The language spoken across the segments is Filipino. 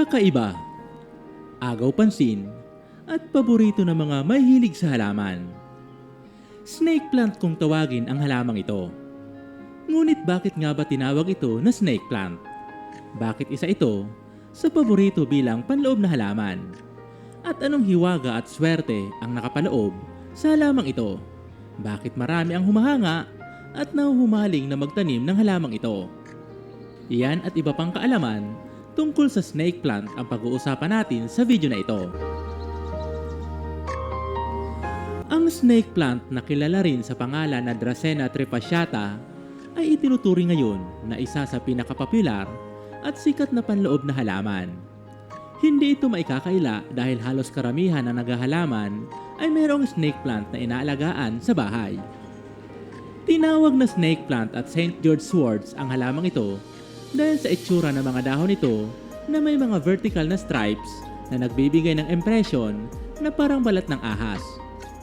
kakaiba, agaw pansin, at paborito ng mga mahilig sa halaman. Snake plant kung tawagin ang halamang ito. Ngunit bakit nga ba tinawag ito na snake plant? Bakit isa ito sa paborito bilang panloob na halaman? At anong hiwaga at swerte ang nakapaloob sa halamang ito? Bakit marami ang humahanga at nahuhumaling na magtanim ng halamang ito? Iyan at iba pang kaalaman tungkol sa snake plant ang pag-uusapan natin sa video na ito. Ang snake plant na kilala rin sa pangalan na Dracena trifasciata ay itinuturing ngayon na isa sa pinakapopular at sikat na panloob na halaman. Hindi ito maikakaila dahil halos karamihan na naghahalaman ay mayroong snake plant na inaalagaan sa bahay. Tinawag na snake plant at St. George swords ang halamang ito dahil sa itsura ng mga dahon nito na may mga vertical na stripes na nagbibigay ng impression na parang balat ng ahas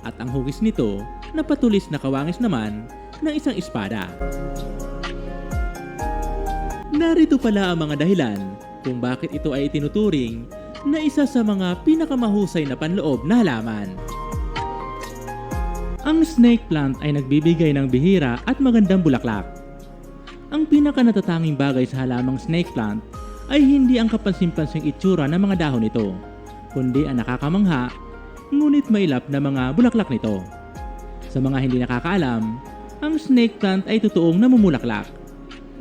at ang hugis nito na patulis na kawangis naman ng isang espada. Narito pala ang mga dahilan kung bakit ito ay itinuturing na isa sa mga pinakamahusay na panloob na halaman. Ang snake plant ay nagbibigay ng bihira at magandang bulaklak. Ang pinaka natatanging bagay sa halamang snake plant ay hindi ang kapansin-pansing itsura ng mga dahon nito, kundi ang nakakamangha ngunit mailap na mga bulaklak nito. Sa mga hindi nakakaalam, ang snake plant ay totoong namumulaklak.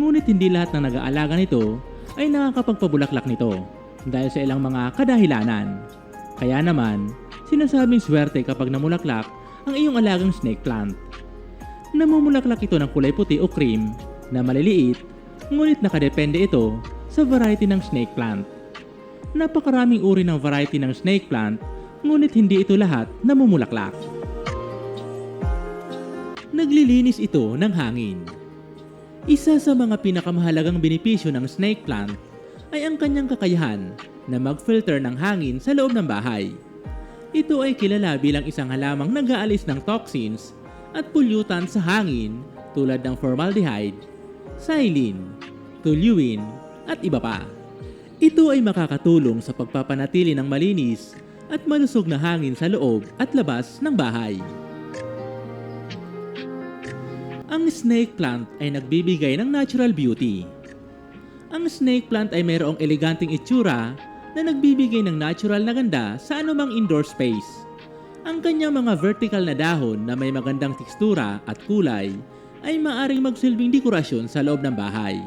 Ngunit hindi lahat ng nag-aalaga nito ay nakakapagpabulaklak nito dahil sa ilang mga kadahilanan. Kaya naman, sinasabing swerte kapag namulaklak ang iyong alagang snake plant. Namumulaklak ito ng kulay puti o cream na maliliit, ngunit nakadepende ito sa variety ng snake plant. Napakaraming uri ng variety ng snake plant, ngunit hindi ito lahat namumulaklak. Naglilinis ito ng hangin. Isa sa mga pinakamahalagang benepisyo ng snake plant ay ang kanyang kakayahan na mag-filter ng hangin sa loob ng bahay. Ito ay kilala bilang isang halamang nag-aalis ng toxins at pollutants sa hangin tulad ng formaldehyde, xylene, toluene, at iba pa. Ito ay makakatulong sa pagpapanatili ng malinis at malusog na hangin sa loob at labas ng bahay. Ang snake plant ay nagbibigay ng natural beauty. Ang snake plant ay mayroong eleganteng itsura na nagbibigay ng natural na ganda sa anumang indoor space. Ang kanyang mga vertical na dahon na may magandang tekstura at kulay ay maaring magsilbing dekorasyon sa loob ng bahay,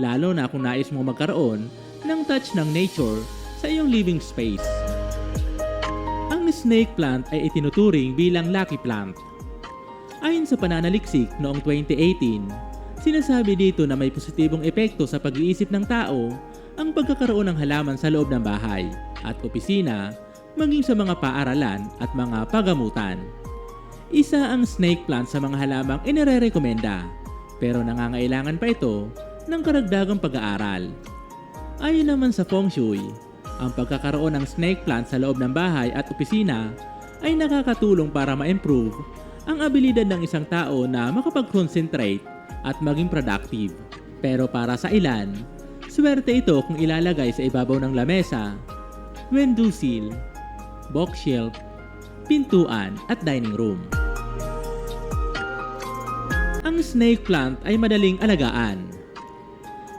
lalo na kung nais mo magkaroon ng touch ng nature sa iyong living space. Ang snake plant ay itinuturing bilang lucky plant. Ayon sa pananaliksik noong 2018, sinasabi dito na may positibong epekto sa pag-iisip ng tao ang pagkakaroon ng halaman sa loob ng bahay at opisina maging sa mga paaralan at mga pagamutan. Isa ang snake plant sa mga halamang inirerekomenda pero nangangailangan pa ito ng karagdagang pag-aaral. Ayon naman sa feng shui, ang pagkakaroon ng snake plant sa loob ng bahay at opisina ay nakakatulong para ma-improve ang abilidad ng isang tao na makapag-concentrate at maging productive. Pero para sa ilan, swerte ito kung ilalagay sa ibabaw ng lamesa, window sill, bookshelf, pintuan at dining room. Ang snake plant ay madaling alagaan.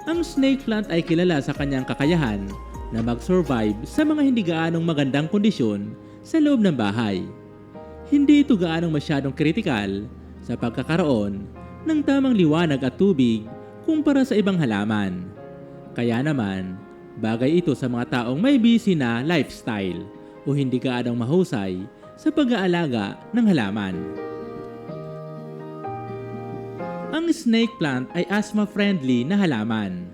Ang snake plant ay kilala sa kanyang kakayahan na mag-survive sa mga hindi gaanong magandang kondisyon sa loob ng bahay. Hindi ito gaanong masyadong kritikal sa pagkakaroon ng tamang liwanag at tubig kumpara sa ibang halaman. Kaya naman, bagay ito sa mga taong may busy na lifestyle o hindi gaanong mahusay sa pag-aalaga ng halaman. Snake plant ay asthma-friendly na halaman.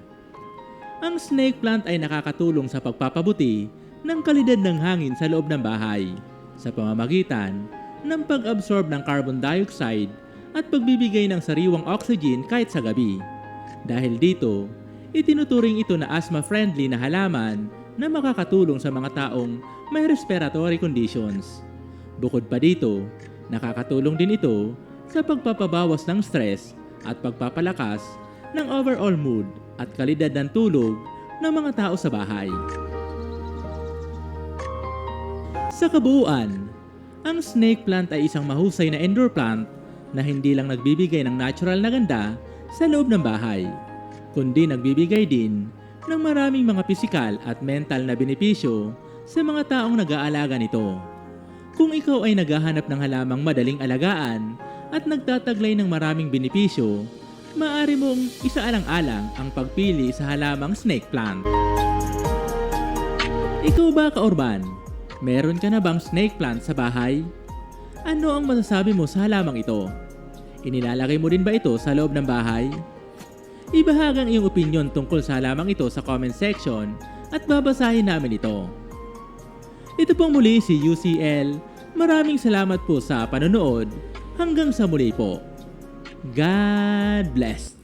Ang snake plant ay nakakatulong sa pagpapabuti ng kalidad ng hangin sa loob ng bahay sa pamamagitan ng pag-absorb ng carbon dioxide at pagbibigay ng sariwang oxygen kahit sa gabi. Dahil dito, itinuturing ito na asthma-friendly na halaman na makakatulong sa mga taong may respiratory conditions. Bukod pa dito, nakakatulong din ito sa pagpapabawas ng stress at pagpapalakas ng overall mood at kalidad ng tulog ng mga tao sa bahay. Sa kabuuan, ang snake plant ay isang mahusay na indoor plant na hindi lang nagbibigay ng natural na ganda sa loob ng bahay, kundi nagbibigay din ng maraming mga pisikal at mental na benepisyo sa mga taong nag-aalaga nito. Kung ikaw ay naghahanap ng halamang madaling alagaan at nagtataglay ng maraming benepisyo, maaari mong isaalang-alang ang pagpili sa halamang snake plant. Ikaw ba, Kaorban? Meron ka na bang snake plant sa bahay? Ano ang masasabi mo sa halamang ito? Inilalagay mo din ba ito sa loob ng bahay? Ibahag ang iyong opinion tungkol sa halamang ito sa comment section at babasahin namin ito. Ito pong muli si UCL. Maraming salamat po sa panonood. Hanggang sa muli po. God bless.